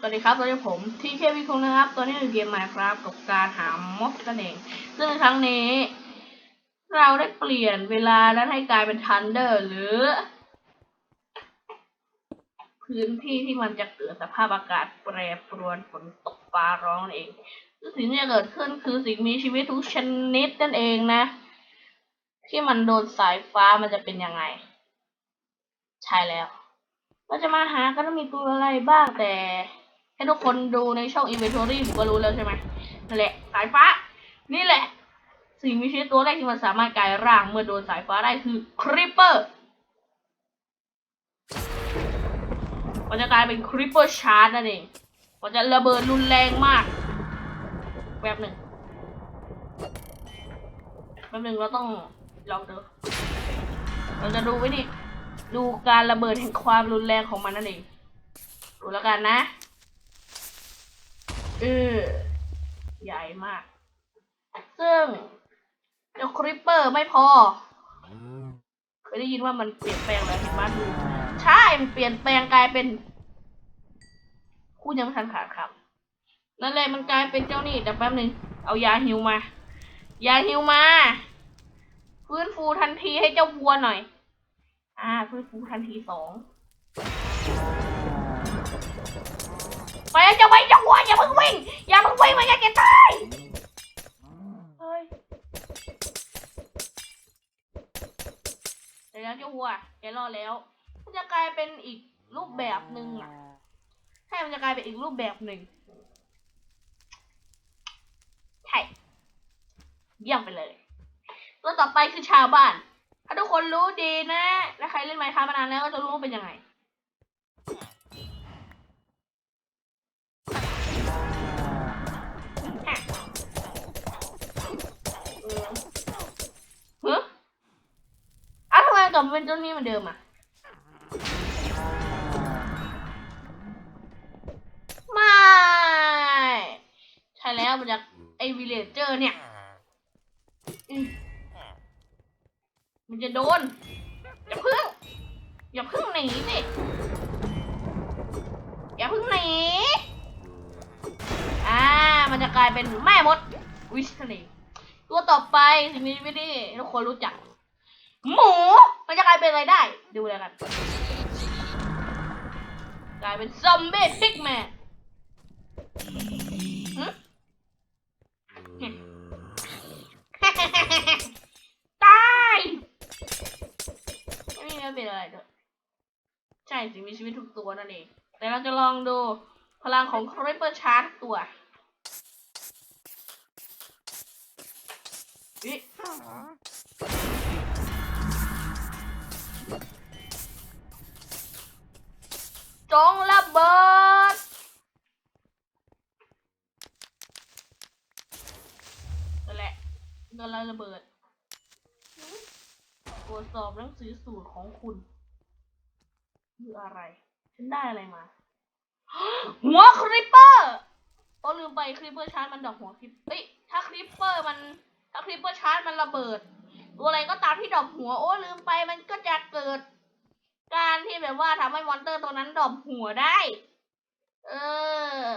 สวัสดีครับตอนนี้ผมที่เควิคุงนะครับตัวนี้คือเกม Minecraft กับการหาม็อบนั่นเอง ซึ่งในครั้งนี้ เราได้เปลี่ยนเวลานั้นให้กลายเป็นทันเดอร์หรือ พื้นที่ที่มันจะเกิดสภาพอากาศแปรปรวนฝนตกฟ้าร้องนั่นเองซึ่งสิ่งที่จะเกิดขึ้นคือสิ่งมีชีวิตทุกชนิดนั่นเองนะ ที่มันโดนสายฟ้ามันจะเป็นยังไง ใช่แล้วเราจะมาหากันว่ามีตัวอะไรบ้างแต่ ให้ทุกคนดูในช่อง inventory ผมก็รู้แล้วใช่ไหมนั่นแหละ สายฟ้า นี่แหละ สิ่งมีชีวิตตัวแรกที่มันสามารถกลายร่างเมื่อโดนสายฟ้าได้คือคริปเปอร์มันจะกลายเป็นคริปเปอร์ชาร์ดนั่นเอง มันจะระเบิดรุนแรงมากแบบหนึ่งแบบหนึ่งเราต้องลองดู เราจะดูไว้ดิดูการระเบิดแห่งความรุนแรงของมันนั่นเอง ดูแล้วกันนะ เออใหญ่มาก ซึ่งเจ้าคริปเปอร์ไม่พอ เคยได้ยินว่ามันเปลี่ยนแปลงอะไรเห็นไหมดูใช่ มันเปลี่ยนแปลงกลายเป็นพูดยังไม่ทันขาดครับ นั่นแหละมันกลายเป็นเจ้านี่แต่แป๊บหนึ่งเอายาฮิวมา ยาฮิวมาฟื้นฟูทันทีให้เจ้าวัวหน่อย อ่าฟื้นฟูทันทีสอง ไปจะไว้จะวัวอย่าเพิ่งวิ่ง อย่าเพิ่งวิ่งมันจะตายเฮ้ยเดี๋ยวแล้วเจ้าวัวแกรอดแล้ว มันจะกลายเป็นอีกรูปแบบหนึ่งอะใช่มันจะกลายเป็นอีกรูปแบบหนึ่งใช่เยี่ยมไปเลยตัวต่อไปคือชาวบ้าน ถ้าทุกคนรู้ดีนะ และใครเล่นไมค์ค้ามานานแล้วก็จะรู้ว่าเป็นยังไง ลับมาเป็นเจ้าหนี้เหมือนเดิมอะไม่ ใช่แล้วมันจากไอวิเลเจอร์เนี่ยมมันจะโดน อย่าพึ่ง อย่าพึ่งหนีสิ อย่าพึ่งหนี อ่า มันจะกลายเป็นแม่มด วิชนีตัวต่อไปสิ่งนี้ไม่ได้ทุกคนรู้จัก หมู มันจะกลายเป็นอะไรได้ ดูเลยกัน กลายเป็นซอมบี้พิกแมนหึตายไม่มีไม่เป็นอะไรด้วยใช่สิ่งมีชีวิตทุกตัวนั่นเอง แต่เราจะลองดูพลังของคริปเปอร์ชาร์ทุกตัวอิ จงระเบิด นั่นแหละกำลังระเบิดตรวจสอบหนังสือสูตรของคุณ คืออะไร ฉันได้อะไรมา หัวคริปเปอร์โอ้ลืมไปคริปเปอร์ชาร์จมันดอกหัวคริปเอ้ย ถ้าคริปเปอร์มัน ถ้าคริปเปอร์ชาร์จมันระเบิด ตัวอะไรก็ตามที่ดอกหัว โอ้ลืมไปมันก็จะเกิด การที่แบบว่าทำให้มอนเตอร์ตัวนั้นดอบหัวได้ เออ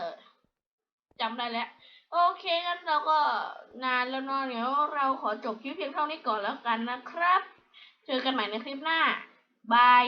จำได้แล้ว โอเคงั้นเราก็นานแล้วเนอะเดี๋ยวเราขอจบคลิปเพียงเท่านี้ก่อนแล้วกันนะครับ เจอกันใหม่ในคลิปหน้า บาย